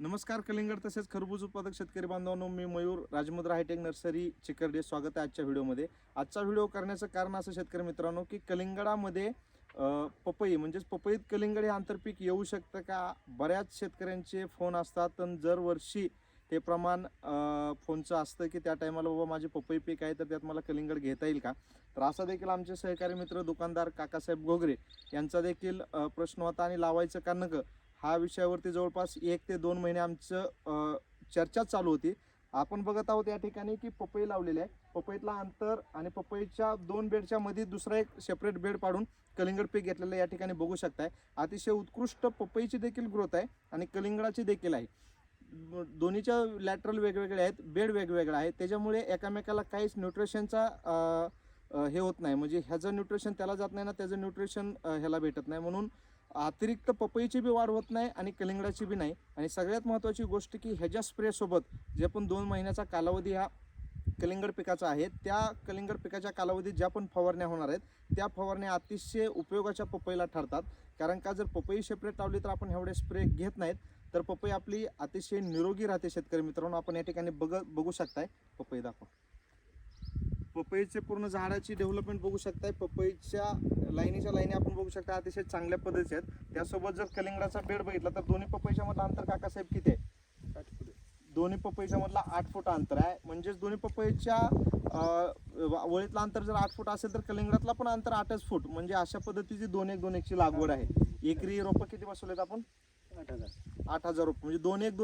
नमस्कार कलिंगड तसेच खरबूज उत्पादक शेतकरी बांधवांनो मी Mayur Rajmudra high tech nursery Chikarde स्वागत आहे आजच्या व्हिडिओमध्ये. आजचा व्हिडिओ करण्याचं कारण असं शेतकरी मित्रांनो की कलिंगडामध्ये पपई म्हणजेच पपईत कलिंगड हे आंतरपीक येऊ शकतं का? बऱ्याच शेतकऱ्यांचे फोन असतात आणि दरवर्षी ते प्रमाण फोनचं असतं की त्या टायमाला बाबा माझे पपई पीक आहे तर त्यात मला कलिंगड घेता येईल का? तर असा देखील आमचे सहकारी मित्र दुकानदार काकासाहेब घोगरे यांचा देखील प्रश्न होता आणि लावायचं का नकं? हा विषयावरती जवळपास एक ते दोन महिने आमचं चर्चा चालू होती. आपण बघत आहोत या ठिकाणी की पपई लावलेली आहे. पपईतला अंतर आणि पपईच्या दोन बेडच्या मध्ये दुसरा एक सेपरेट बेड पाडून कलिंगड पीक घेतलेलं या ठिकाणी बघू शकताय. अतिशय उत्कृष्ट पपईची देखील ग्रोथ आहे आणि कलिंगडाची देखील आहे. दोन्हीच्या लॅटरल वेगवेगळे आहेत बेड वेगवेगळा आहे. त्याच्यामुळे एकामेकाला काहीच न्यूट्रिशनचा हे होत नाही. म्हणजे ह्याचं न्यूट्रिशन त्याला जात नाही ना त्याचं न्यूट्रिशन ह्याला भेटत नाही. म्हणून अतिरिक्त पपईची बी वाढ होत नाही आणि कलिंगडाची बी नाही. आणि सगळ्यात महत्त्वाची गोष्ट की ह्याच्या स्प्रेसोबत जे पण दोन महिन्याचा कालावधी हा कलिंगड पिकाचा आहे त्या कलिंगड पिकाच्या कालावधीत ज्या पण फवारण्या होणार आहेत त्या फवारण्या अतिशय उपयोगाच्या पपईला ठरतात. कारण का जर पपई सेपरेट लावली तर आपण एवढे स्प्रे घेत नाहीत तर पपई आपली अतिशय निरोगी राहते शेतकरी मित्रांनो. आपण या ठिकाणी बघ बघू शकताय पपई दाखवा. पपईचे पूर्ण झाडाची डेव्हलपमेंट बघू शकताय. पपईच्या लाईनीच्या लाईनी आपण बघू शकता अतिशय चांगल्या पद्धतीचे आहेत. त्यासोबत जर कलिंगडाचा बेड बघितला तर दोन्ही पपईच्या मधला अंतर काकासाहेब किती आहे? दोन्ही पपईच्या मधला आठ फूट अंतर आहे. म्हणजेच दोन्ही पपईच्या वळीतलं अंतर जर आठ फूट असेल तर कलिंगडातला पण अंतर आठच फूट. म्हणजे अशा पद्धतीची दोन एक दोन एकची लागवड आहे. एकरी रोपं किती बसवलेत आपण? आठ हजार. आठ हजार रुपये म्हणजे दोन एक दोन